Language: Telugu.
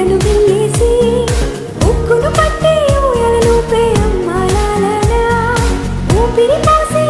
గుండెను పిల్లేసి ఉక్కును పట్టి ఊయలను పేరమ్మ ఊపిరి కాసి